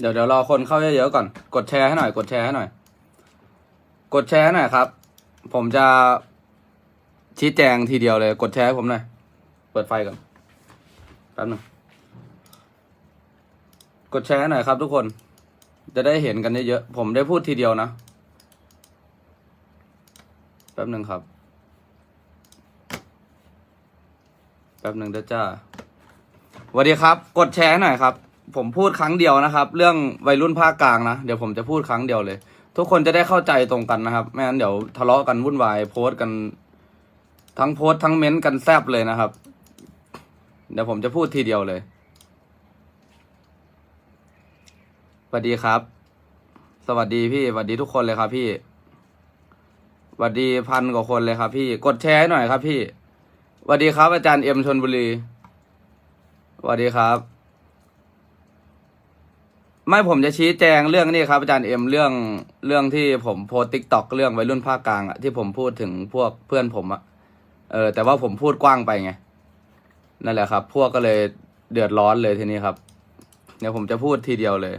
เดี๋ยวเดี๋ยวรอคนเข้าเยอะๆก่อน กดแชร์ให้หน่อย กดแชร์ให้หน่อย กดแชร์ให้หน่อยครับ ผมจะชี้แจงทีเดียวเลย กดแชร์ให้ผมหน่อย เปิดไฟก่อน แป๊บหนึง กดแชร์ให้หน่อยครับทุกคน จะได้เห็นกันเยอะๆ ผมได้พูดทีเดียวนะ แป๊บหนึ่งครับ แป๊บหนึ่งเด้อจ้าสวัสดีครับ กดแชร์ให้หน่อยครับ ผมพูดครั้งเดียวนะครับ เรื่องวัยรุ่นภาคกลางนะเดี๋ยวผมจะพูดครั้งเดียวเลย ทุกคนจะได้เข้าใจตรงกันนะครับไม่งั้นเดี๋ยวทะเลาะกันวุ่นวายโพสต์กัน ทั้งโพสต์ทั้งเม้นต์กันแซบเลยนะครับ เดี๋ยวผมจะพูดทีเดียวเลยสวัสดีครับ สวัสดีพี่สวัสดีทุกคนเลยครับพี่สวัสดีพันกว่าคนเลยครับ พี่กดแชร์หน่อยครับ พี่สวัสดีครับ อาจารย์เอ็มชนบุรีสวัสดีครับ ไม่ผมจะชี้แจงเรื่องนี้ครับอาจารย์เอ็มเรื่องเรื่องที่ผมโพสติ๊กต็อกเรื่องวัยรุ่นภาคกลางอะที่ผมพูดถึงพวกเพื่อนผมอะเออแต่ว่าผมพูดกว้างไปไงนั่นแหละครับ พวกก็เลยเดือดร้อนเลยทีนี้ครับ เดี๋ยวผมจะพูดทีเดียวเลย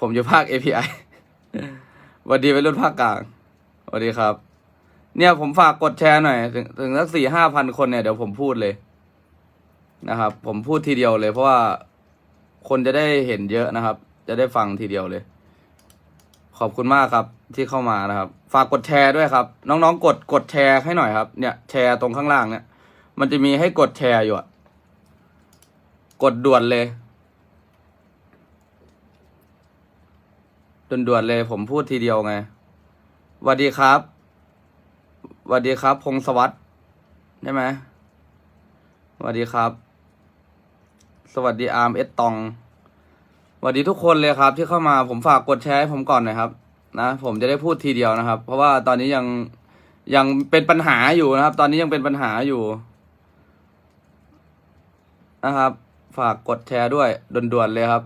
ผมอยู่ภาค API สวัสดีวัยรุ่นภาคกลางสวัสดีครับ เนี่ยผมฝากกดแชร์หน่อย ถึงถึงสักสี่ห้าพันคนเนี่ยเดี๋ยวผมพูดเลยนะครับ ผมพูดทีเดียวเลยเพราะว่า คนจะได้เห็นเยอะนะครับ จะได้ฟังทีเดียวเลย ขอบคุณมากครับที่เข้ามานะครับ ฝากกดแชร์ด้วยครับ น้องๆกดกดแชร์ให้หน่อยครับ เนี่ยแชร์ตรงข้างล่างเนี่ย มันจะมีให้กดแชร์อยู่อะกดด่วนเลยด่วนๆเลยผมพูดทีเดียวไงสวัสดีครับสวัสดีครับ พงศวัตรใช่ไหมสวัสดีครับ สวัสดีอาร์มเอสตองสวัสดีทุกคนเลยครับ ที่เข้ามาผมฝากกดแชร์ให้ผมก่อนหน่อยครับนะผมจะได้พูดทีเดียวนะครับ เพราะว่าตอนนี้ยังยังเป็นปัญหาอยู่นะครับ ตอนนี้ยังเป็นปัญหาอยู่นะครับ ฝากกดแชร์ด้วยด่วนๆเลยครับ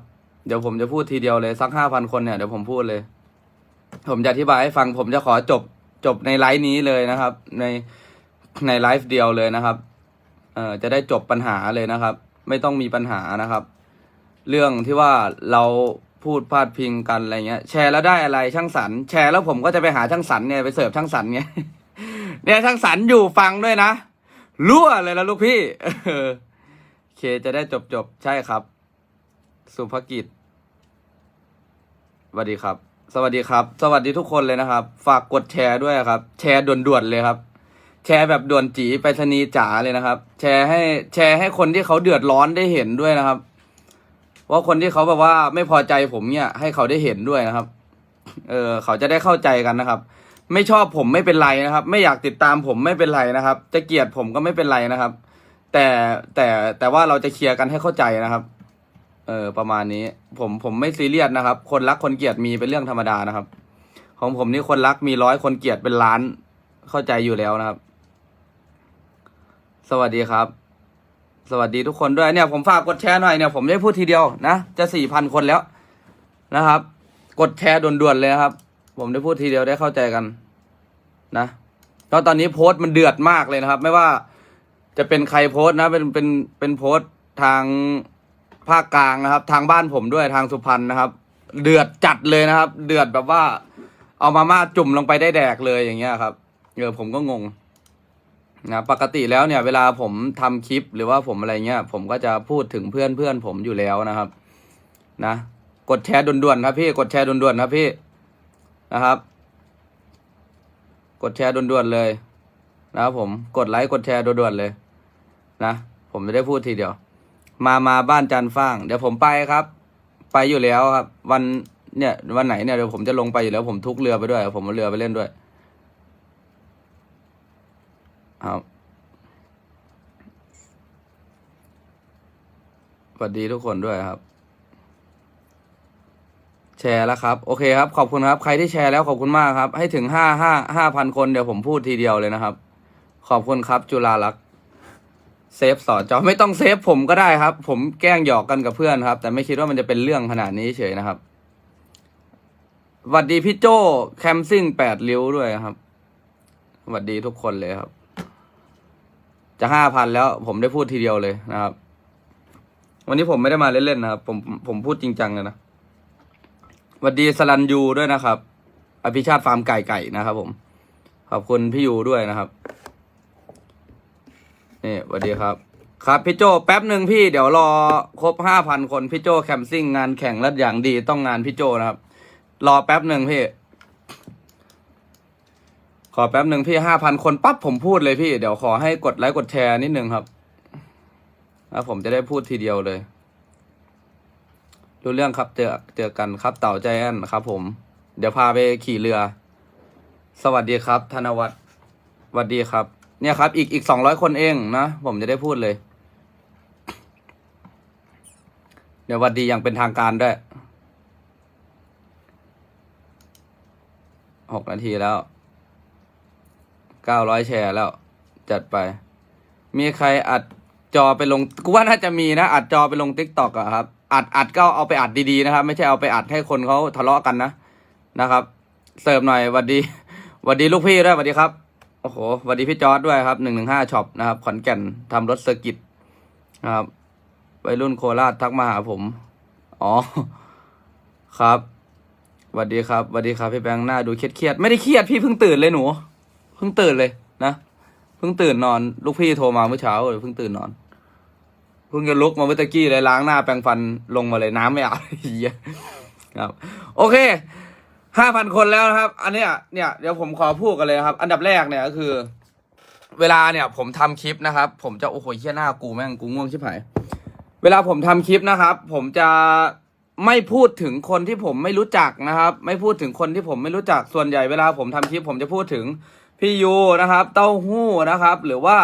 เดี๋ยวผมจะพูดทีเดียวเลยสักห้าพันคนเนี่ยเดี๋ยวผมพูดเลย ผมจะอธิบายให้ฟัง ผมจะขอจบจบในไลฟ์นี้เลยนะครับ ในในไลฟ์เดียวเลยนะครับเอ่อจะได้จบปัญหาเลยนะครับ ไม่ต้องมีปัญหานะครับ เรื่องที่ว่าเราพูดพาดพิงกันอะไรเงี้ย แชร์แล้วได้อะไรช่างสรรแชร์แล้วผมก็จะไปหาช่างสรรเนี่ยไปเสิร์ฟช่างสรรไงเนี่ยช่างสรรอยู่ฟังด้วยนะรั่วเลยนะลูกพี่เออโอเคจะได้จบจบใช่ครับ สุภกิจสวัสดีครับ สวัสดีครับ สวัสดีทุกคนเลยนะครับ ฝากกดแชร์ด้วยครับ แชร์ด่วนๆเลยครับ แชร์แบบด่วนจีไปรษณีย์จ๋าเลยนะครับ แชร์ให้แชร์ให้คนที่เขาเดือดร้อนได้เห็นด้วยนะครับ ว่าคนที่เขาแบบว่าไม่พอใจผมเนี่ย ให้เขาได้เห็นด้วยนะครับ เออ เขาจะได้เข้าใจกันนะครับ ไม่ชอบผมไม่เป็นไรนะครับ ไม่อยากติดตามผมไม่เป็นไรนะครับ จะเกลียดผมก็ไม่เป็นไรนะครับ แต่แต่แต่ว่าเราจะเคลียร์กันให้เข้าใจนะครับ เออ ประมาณนี้ ผมผมไม่ซีเรียสนะครับ คนรักคนเกลียดมีเป็นเรื่องธรรมดานะครับ ของผมนี่คนรักมีร้อยคนเกลียดเป็นล้านเข้าใจอยู่แล้วนะครับ สวัสดีครับ สวัสดีทุกคนด้วยเนี่ยผมฝากกดแชร์หน่อยเนี่ยผมได้พูดทีเดียวนะจะสี่พันคนแล้วนะครับ กดแชร์ด่วนๆเลยครับ ผมได้พูดทีเดียวได้เข้าใจกัน นะเพราะตอนนี้โพสต์มันเดือดมากเลยนะครับ ไม่ว่าจะเป็นใครโพสต์นะ เป็นเป็นเป็นโพสต์ทางภาคกลางนะครับ ทางบ้านผมด้วยทางสุพรรณนะครับ เดือดจัดเลยนะครับ เดือดแบบว่า เอามาม่าจุ่มลงไปได้แดกเลยอย่างเงี้ยครับเออผมก็งง นะปกติแล้วเนี่ยเวลาผมทำคลิปหรือว่าผมอะไรเงี้ย ผมก็จะพูดถึงเพื่อนเพื่อนผมอยู่แล้วนะครับ นะ กดแชร์ด่วนๆครับพี่กดแชร์ด่วนๆครับพี่นะครับ กดแชร์ด่วนๆเลยนะครับผมกดไลค์กดแชร์ด่วนๆเลย นะผมจะได้พูดทีเดียว มามาบ้านจันฟ้าง เดี๋ยวผมไปครับ ไปอยู่แล้วครับ วันเนี่ยวันไหนเนี่ยเดี๋ยวผมจะลงไปอยู่แล้ว ผมทุกเรือไปด้วย ผมเอาเรือไปเล่นด้วย ครับสวัสดีทุกคนด้วยครับ แชร์แล้วครับ โอเคครับ ขอบคุณครับ ใครที่แชร์แล้วขอบคุณมากครับ ให้ถึงห้าห้าห้าพันคนเดี๋ยวผมพูดทีเดียวเลยนะครับ ขอบคุณครับ จุฬาลักษ์เซฟสอนจอไม่ต้องเซฟผมก็ได้ครับ ผมแกล้งหยอกกันกับเพื่อนครับ แต่ไม่คิดว่ามันจะเป็นเรื่องขนาดนี้เฉยนะครับสวัสดีพี่โจแคมซิ่งแปดริ้วด้วยครับสวัสดีทุกคนเลยครับ จะห้าพันแล้วผมได้พูดทีเดียวเลยนะครับ วันนี้ผมไม่ได้มาเล่นๆนะครับ ผมผมพูดจริงจังเลยนะสวัสดีสลันยูด้วยนะครับ อภิชาติฟาร์มไก่ไก่นะครับผม ขอบคุณพี่ยูด้วยนะครับ นี่สวัสดีครับ ครับพี่โจแป๊บหนึ่งพี่เดี๋ยวรอครบห้าพันคนพี่โจแคมซิ่งงานแข่งและอย่างดีต้องงานพี่โจนะครับ รอแป๊บหนึ่งพี่ ขอแป๊บหนึ่งพี่ห้าพันคนปั๊บผมพูดเลยพี่ เดี๋ยวขอให้กดไลค์กดแชร์นิดนึงครับแล้วผมจะได้พูดทีเดียวเลย รู้เรื่องครับเจอเจอกันครับเต่าใจแอนครับ ผม เดี๋ยวพาไปขี่เรือ สวัสดีครับ ธนวัฒน์สวัสดีครับ เนี่ยครับ อีกอีกสองร้อยคนเองนะผมจะได้พูดเลย เดี๋ยวหวัดดีอย่างเป็นทางการด้วยหกนาทีแล้ว เก้าร้อยแชร์แล้ว จัดไป มีใครอัดจอไปลงกูว่าน่าจะมีนะ อัดจอไปลงติ๊กตอกอะครับ อัดอัดก็เอาไปอัดดีๆนะครับ ไม่ใช่เอาไปอัดให้คนเขาทะเลาะกันนะนะครับ เสิร์ฟหน่อยหวัดดีหวัดดีลูกพี่ด้วยหวัดดีครับ โอ้โหหวัดดีพี่จอร์ดด้วยครับหนึ่งหนึ่งห้าช็อปนะครับ ขอนแก่นทำรถเซอร์กิตนะครับวัยรุ่นโคราชทักมาหาผม อ๋อ ครับหวัดดีครับหวัดดีครับพี่แบงค์หน้าดูเครียดๆไม่ได้เครียดพี่เพิ่งตื่นเลยหนู เพิ่งตื่นเลยนะเพิ่งตื่นนอน ลูกพี่โทรมาเมื่อเช้าเลยเพิ่งตื่นนอนเพิ่งจะลุกมาเมื่อตะกี้เลยล้างหน้าแปรงฟันลงมาเลยน้ำไม่อาบเหี้ยครับ โอเคห้าพันคนแล้วนะครับ อันเนี้ยเนี่ยเดี๋ยวผมขอพูดกันเลยครับ อันดับแรกเนี่ยก็คือ เวลาเนี่ยผมทำคลิปนะครับ ผมจะโอ้โหเฮี้ยหน้ากูแม่งกูง่วงชิบหายเวลาผมทำคลิปนะครับ ผมจะไม่พูดถึงคนที่ผมไม่รู้จักนะครับ ไม่พูดถึงคนที่ผมไม่รู้จักส่วนใหญ่เวลาผมทำคลิป ผมจะพูดถึง พี่ยูนะครับเต้าหู้นะครับ หรือว่า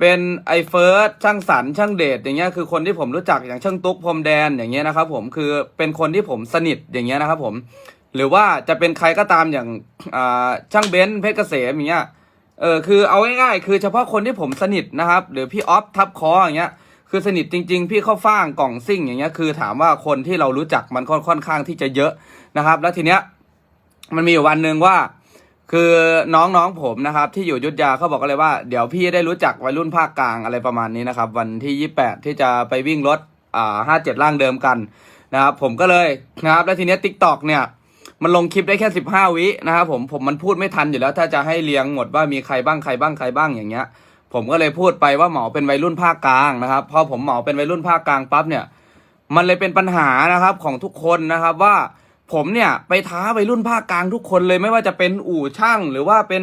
เป็นไอเฟิร์สช่างสรรช่างเดชอย่างเงี้ยคือคนที่ผมรู้จักอย่างช่างตุ๊กพรมแดนอย่างเงี้ยนะครับ ผมคือเป็นคนที่ผมสนิทอย่างเงี้ยนะครับ ผม หรือว่าจะเป็นใครก็ตามอย่างช่างเบนซ์เพชรเกษมอย่างเงี้ยเออคือเอาง่ายๆคือเฉพาะคนที่ผมสนิทนะครับ หรือพี่ออฟทับคออย่างเงี้ยคือสนิทจริง ๆ พี่เข้าฟ่างกล่องซิ่งอย่างเงี้ยคือถามว่าคนที่เรารู้จักมันค่อนข้างที่จะเยอะนะครับ แล้วทีเนี้ยมันมีอยู่วันหนึ่งว่า คือน้องๆผมนะครับที่อยู่ยุทธยาเขาบอกกันเลยว่าเดี๋ยวพี่ได้รู้จักวัยรุ่นภาคกลางอะไรประมาณนี้นะครับ วันที่ยี่แปดที่จะไปวิ่งรถอ่าห้าเจ็ดร่างเดิมกันนะครับผมก็เลยนะครับแล้วทีเนี้ยทิกตอกเนี่ยมันลงคลิปได้แค่สิบห้าวินะครับผมผมมันพูดไม่ทันอยู่แล้ว ถ้าจะให้เรียงหมดว่ามีใครบ้างใครบ้างใครบ้างอย่างเงี้ย ผมก็เลยพูดไปว่าหมาเป็นวัยรุ่นภาคกลางนะครับพอผมหมาเป็นวัยรุ่นภาคกลางปั๊บเนี่ย มันเลยเป็นปัญหานะครับของทุกคนนะครับว่า ผมเนี่ยไปท้าวัยรุ่นภาคกลางทุกคนเลยไม่ว่าจะเป็นอู่ช่างหรือว่าเป็น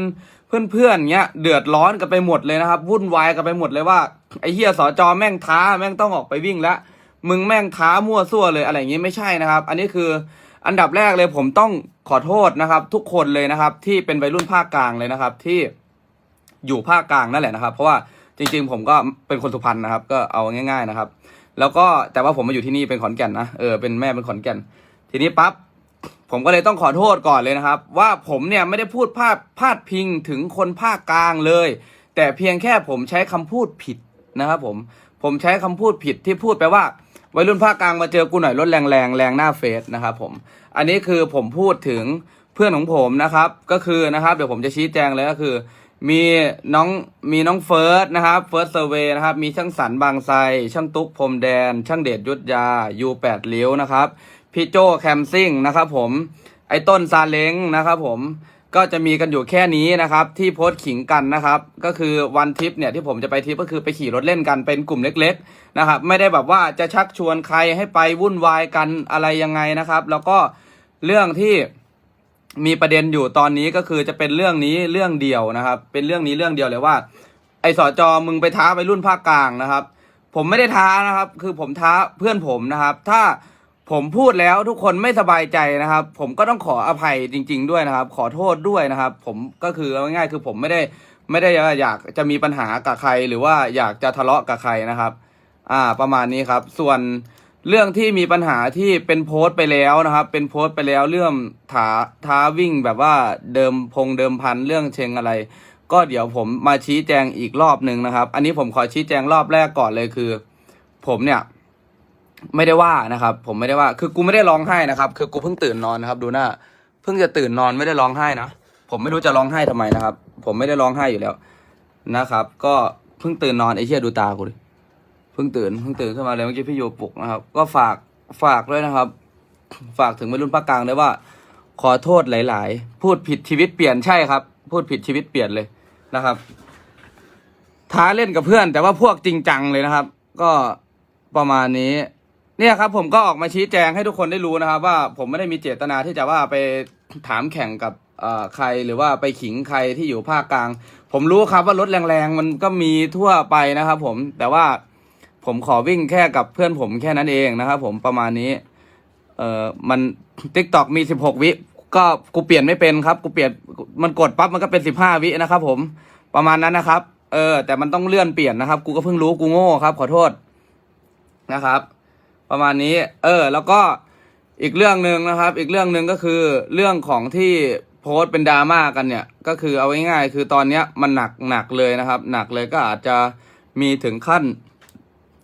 เพื่อนๆเงี้ยเดือดร้อนกันไปหมดเลยนะครับ วุ่นวายกันไปหมดเลยว่าไอ้เฮียสอจอแม่งท้าแม่งต้องออกไปวิ่งแล้วมึงแม่งท้ามั่วซั่วเลยอะไรอย่างงี้ไม่ใช่นะครับ อันนี้คืออันดับแรกเลยผมต้องขอโทษนะครับ ทุกคนเลยนะครับ ที่เป็นวัยรุ่นภาคกลางเลยนะครับ ที่อยู่ภาคกลางนั่นแหละนะครับ เพราะว่าจริง ๆ ผมก็เป็นคนสุพรรณนะครับ ก็เอาง่าย ๆนะครับ แล้วก็แต่ว่าผมมาอยู่ที่นี่เป็นขอนแก่นนะเออเป็นแม่เป็นขอนแก่น ทีนี้ปั๊บ ผมก็เลยต้องขอโทษก่อนเลยนะครับ ว่าผมเนี่ยไม่ได้พูดพาดพาดพิงถึงคนภาคกลางเลย แต่เพียงแค่ผมใช้คำพูดผิดนะครับผมผมใช้คำพูดผิดที่พูดไปว่าวัยรุ่นภาคกลางมาเจอกูหน่อยรถแรงแรงแรงหน้าเฟสนะครับผมอันนี้คือผมพูดถึงเพื่อนของผมนะครับ ก็คือนะครับเดี๋ยวผมจะชี้แจงเลยก็คือ มีน้องมีน้องเฟิร์สนะครับเฟิร์สเซเวนะครับมีช่างสันบางไทรช่างตุ๊กพรมแดน ช่างเดชยุทธยายูแปดเลี้ยวนะครับ พี่โจแคมซิ่งนะครับผมไอ้ต้นซาเล้งนะครับผมก็จะมีกันอยู่แค่นี้นะครับ ที่โพสต์ขิงกันนะครับ ก็คือวันทริปเนี่ยที่ผมจะไปทริปก็คือไปขี่รถเล่นกันเป็นกลุ่มเล็ก ๆนะครับ ไม่ได้แบบว่าจะชักชวนใครให้ไปวุ่นวายกันอะไรยังไงนะครับ แล้วก็เรื่องที่มีประเด็นอยู่ตอนนี้ก็คือจะเป็นเรื่องนี้เรื่องเดียวนะครับ เป็นเรื่องนี้เรื่องเดียวเลยว่า ไอ้สอจอมึงไปท้าไปรุ่นภาคกลางนะครับ ผมไม่ได้ท้านะครับ คือผมท้าเพื่อนผมนะครับ ถ้า ผมพูดแล้วทุกคนไม่สบายใจนะครับ ผมก็ต้องขออภัยจริง ๆ ด้วยนะครับ ขอโทษด้วยนะครับ ผมก็คือง่ายๆคือผมไม่ได้ไม่ได้อยากจะมีปัญหากับใคร หรือว่าอยากจะทะเลาะกับใครนะครับ อ่า ประมาณนี้ครับ ส่วนเรื่องที่มีปัญหาที่เป็นโพสต์ไปแล้วนะครับ เป็นโพสต์ไปแล้วเรื่องท้าท้าวิ่งแบบว่าเดิมพงเดิมพันเรื่องเชงอะไร ก็เดี๋ยวผมมาชี้แจงอีกรอบหนึ่งนะครับ อันนี้ผมขอชี้แจงรอบแรกก่อนเลยคือ ผมเนี่ย ไม่ได้ว่านะครับ ผมไม่ได้ว่า คือกูไม่ได้ร้องไห้นะครับ คือกูเพิ่งตื่นนอนนะครับ ดูหน้า เพิ่งจะตื่นนอนไม่ได้ร้องไห้นะ ผมไม่รู้จะร้องไห้ทำไมนะครับ ผมไม่ได้ร้องไห้อยู่แล้วนะครับ ก็เพิ่งตื่นนอนไอ้เชี่ยดูตากูดิ เพิ่งตื่น เพิ่งตื่นขึ้นมาเลยเมื่อกี้พี่โยปลุกนะครับ ก็ฝากฝากด้วยนะครับ ฝากถึงวัยรุ่นภาคกลางด้วยว่า ขอโทษหลาย ๆ พูดผิดชีวิตเปลี่ยนใช่ครับ พูดผิดชีวิตเปลี่ยนเลยนะครับ ท้าเล่นกับเพื่อน แต่ว่าพวกจริงจังเลยนะครับ ก็ประมาณนี้ เนี่ยครับผมก็ออกมาชี้แจงให้ทุกคนได้รู้นะครับ ว่าผมไม่ได้มีเจตนาที่จะว่าไปถามแข่งกับใครหรือว่าไปขิงใครที่อยู่ภาคกลาง ผมรู้ครับว่ารถแรงๆ มันก็มีทั่วไปนะครับ ผมแต่ว่าผมขอวิ่งแค่กับเพื่อนผมแค่นั้นเองนะครับ ผมประมาณนี้ เอ่อมัน t ิ k t o k มีสิบหกวิก็กูเปลี่ยนไม่เป็นครับกูเปลี่ยนมันกดปั๊บมันก็เป็นสิบห้าวินะครับ ผมประมาณนั้นนะครับ เออ แต่มันต้องเลื่อนเปลี่ยนนะครับ กูก็เพิ่งรู้กูโง่ครับ ขอโทษนะครับ ประมาณนี้ เออ แล้วก็อีกเรื่องหนึ่งนะครับ อีกเรื่องหนึ่งก็คือเรื่องของที่โพสต์เป็นดราม่ากันเนี่ย ก็คือเอาง่ายๆคือตอนเนี้ยมันหนักหนักเลยนะครับ หนักเลยก็อาจจะมีถึงขั้น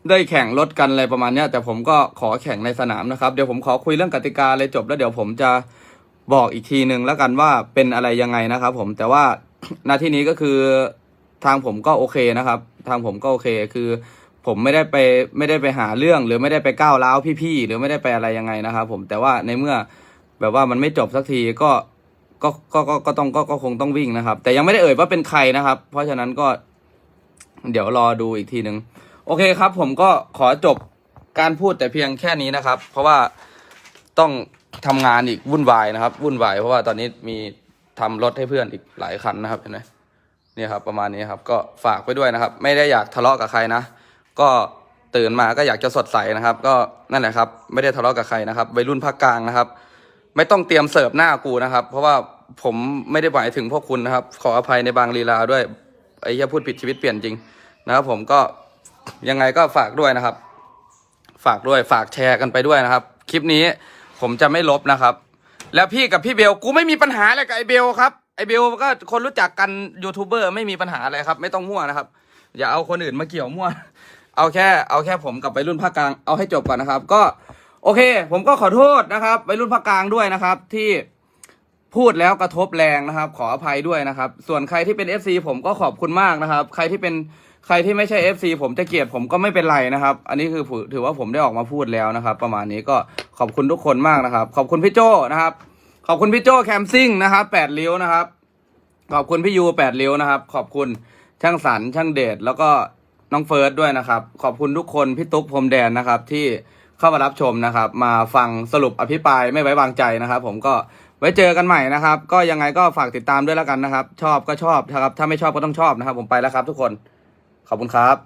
ได้แข่งรถกันอะไรประมาณเนี้ย แต่ผมก็ขอแข่งในสนามนะครับ เดี๋ยวผมขอคุยเรื่องกติกาเลยจบแล้วเดี๋ยวผมจะบอกอีกทีหนึ่งแล้วกันว่าเป็นอะไรยังไงนะครับ ผมแต่ว่าหน้าที่นี้ก็คือทางผมก็โอเคนะครับ ทางผมก็โอเคคือ ผมไม่ได้ไปไม่ได้ไปหาเรื่องหรือไม่ได้ไปก้าวร้าวพี่ๆหรือไม่ได้ไปอะไรยังไงนะครับ ผมแต่ว่าในเมื่อแบบว่ามันไม่จบสักทีก็ก็ก็ก็ก็ต้องก็ก็คงต้องวิ่งนะครับ แต่ยังไม่ได้เอ่ยว่าเป็นใครนะครับ เพราะฉะนั้นก็ เดี๋ยวรอดูอีกทีหนึ่งโอเคครับ ผมก็ขอจบการพูดแต่เพียงแค่นี้นะครับ เพราะว่าต้องทำงานอีกวุ่นวายนะครับ วุ่นวายเพราะว่าตอนนี้มีทำรถให้เพื่อนอีกหลายคันนะครับเห็นไหมเนี่ยครับ ประมาณนี้ครับ ก็ฝากไปด้วยนะครับ ไม่ได้อยากทะเลาะกับใครนะ ก็ตื่นมาก็อยากจะสดใสนะครับ ก็นั่นแหละครับ ไม่ได้ทะเลาะกับใครนะครับวัยรุ่นภาคกลางนะครับ ไม่ต้องเตรียมเสิร์ฟหน้ากูนะครับ เพราะว่าผมไม่ได้หมายถึงพวกคุณนะครับ ขออภัยในบางลีลาด้วยไอ้เหี้ยพูดผิดชีวิตเปลี่ยนจริงนะครับ ผมก็ยังไงก็ฝากด้วยนะครับ ฝากด้วยฝากแชร์กันไปด้วยนะครับ คลิปนี้ผมจะไม่ลบนะครับ แล้วพี่กับพี่เบลกูไม่มีปัญหาอะไรกับไอ้เบลครับไอ้เบลก็คนรู้จักกันยูทูบเบอร์ไม่มีปัญหาอะไรครับ ไม่ต้องมั่วนะครับ อย่าเอาคนอื่นมาเกี่ยวมั่ว เอาแค่เอาแค่ผมกับไปรุ่นภาคกลางเอาให้จบก่อนนะครับ ก็โอเค ผมก็ขอโทษนะครับไปรุ่นภาคกลางด้วยนะครับ ที่พูดแล้วกระทบแรงนะครับ ขออภัยด้วยนะครับ ส่วนใครที่เป็น FC ผมก็ขอบคุณมากนะครับ ใครที่เป็นใครที่ไม่ใช่ FC ผมจะเกลียดผมก็ไม่เป็นไรนะครับ อันนี้คือถือว่าผมได้ออกมาพูดแล้วนะครับ ประมาณนี้ก็ขอบคุณทุกคนมากนะครับ ขอบคุณพี่โจนะครับ ขอบคุณพี่โจแคมซิ่งนะครับแปดริ้ยวนะครับ ขอบคุณพี่ยูแปดริ้ยวนะครับ ขอบคุณช่างสรรช่างเดชแล้วก็ น้องเฟิร์สด้วยนะครับ ขอบคุณทุกคนพี่ตุ๊กพรมแดนนะครับ ที่เข้ามารับชมนะครับ มาฟังสรุปอภิปรายไม่ไว้วางใจนะครับ ผมก็ไว้เจอกันใหม่นะครับ ก็ยังไงก็ฝากติดตามด้วยแล้วกันนะครับ ชอบก็ชอบนะครับ ถ้าไม่ชอบก็ต้องชอบนะครับ ผมไปแล้วครับ ทุกคนขอบคุณครับ